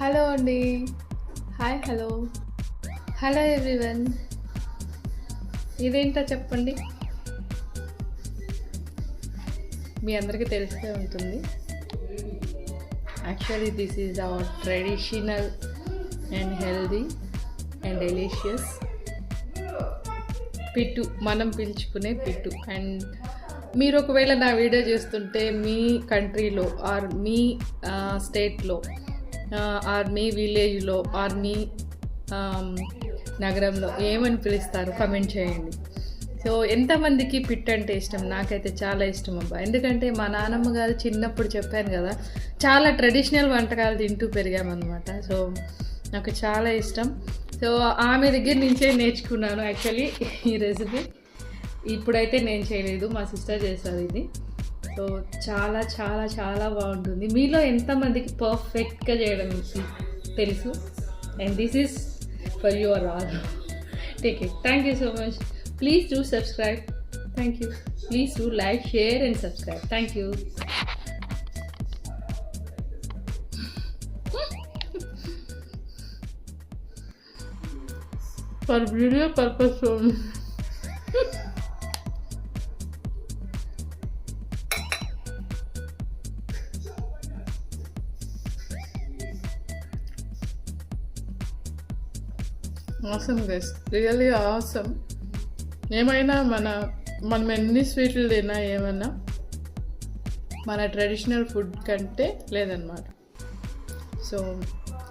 Hello అండి. Hi hello. Hello everyone. ఇదేంటో చెప్పండి. మీ అందరికీ తెలిసే ఉంటుంది. Actually this is our traditional and healthy and delicious pittu. మనం పిలుచుకునే పిట్టు. అండ్ మీరు ఒకవేళ నా వీడియో చేస్తుంటే మీ కంట్రీలో ఆర్ మీ uh, స్టేట్లో ఆర్ మీ విలేజ్లో ఆర్ మీ నగరంలో ఏమని పిలుస్తారు? కమెంట్ చేయండి. సో ఎంతమందికి పిట్ అంటే ఇష్టం? నాకైతే చాలా ఇష్టం అబ్బా. ఎందుకంటే మా నాన్నమ్మ గారు చిన్నప్పుడు చెప్పాను కదా చాలా ట్రెడిషనల్ వంటకాలు తింటూ పెరిగామన్నమాట. సో నాకు చాలా ఇష్టం. సో ఆమె దగ్గర నుంచే నేర్చుకున్నాను యాక్చువల్లీ ఈ రెసిపీ. ఇప్పుడైతే నేను చేయలేదు మా సిస్టర్ చేస్తారు ఇది. సో చాలా చాలా చాలా బాగుంటుంది. మీలో ఎంతమందికి పర్ఫెక్ట్గా చేయడం తెలుసు? And this is for your all take it thank you so much please do subscribe thank you please do like share and subscribe thank you for video purpose awesome guys really awesome ఏమైనా మన మనం ఎన్ని స్వీట్లు తిన్నా ఏమన్నా మన traditional food కంటే లేదనమాట సో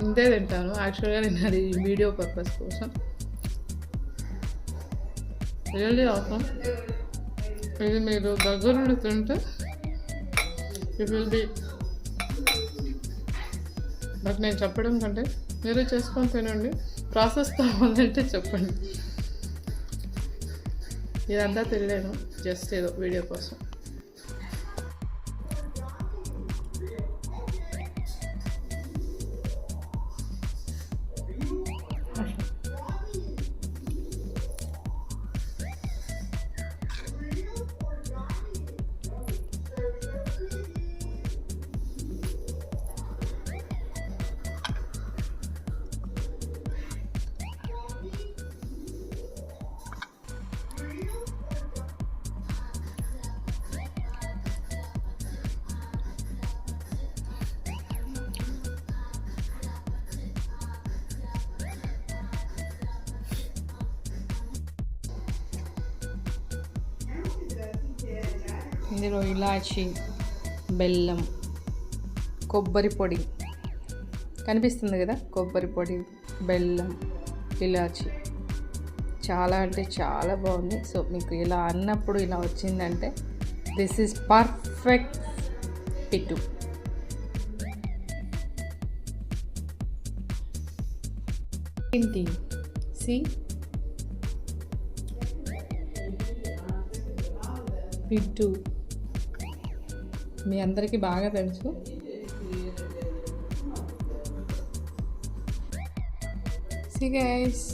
ఇంతే తింటాను. యాక్చువల్గా నేను అది వీడియో పర్పస్ కోసం. రియల్లీ ఆసమ్ ఇది మీరు దగ్గరుండి తింటే ఇట్ విల్ బి బట్ నేను చెప్పడం కంటే మీరు చేసుకొని తినండి ప్రాసెస్ కావాలంటే చెప్పండి. ఇదంతా తెలియను జస్ట్ ఏదో వీడియో కోసం. ఇందులో ఇలాచి బెల్లం కొబ్బరి పొడి. కనిపిస్తుంది కదా? కొబ్బరి పొడి బెల్లం ఇలాచి. చాలా అంటే చాలా బాగుంది. సో మీకు ఇలా అన్నప్పుడు ఇలా వచ్చిందంటే దిస్ ఈజ్ పర్ఫెక్ట్ పిట్టు ఏంటి సి పిట్టు మీ అందరికీ బాగా తెలుసు. See guys